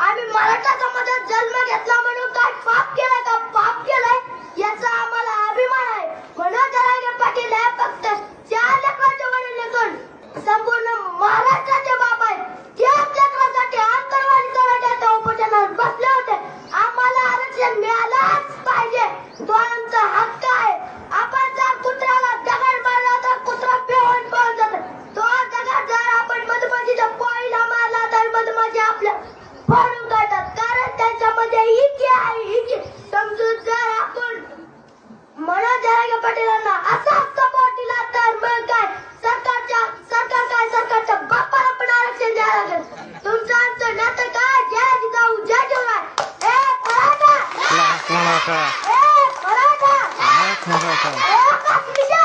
आम्ही मराठा समाजात जन्म घेतला त्यांच्यामध्ये इके आहे इके समजून जर आपण मनोज जरांगे पाटीलांना असा सपोर्ट दिला तर मग काय? सरकारच्या सरकार काय सरकारच्या बापाला पण आरक्षण द्यायला लागेल. तुमचं आमचं नातं काय? जय जिजाऊ जय शिवराय ए मराठा! ए काश्मीरच्या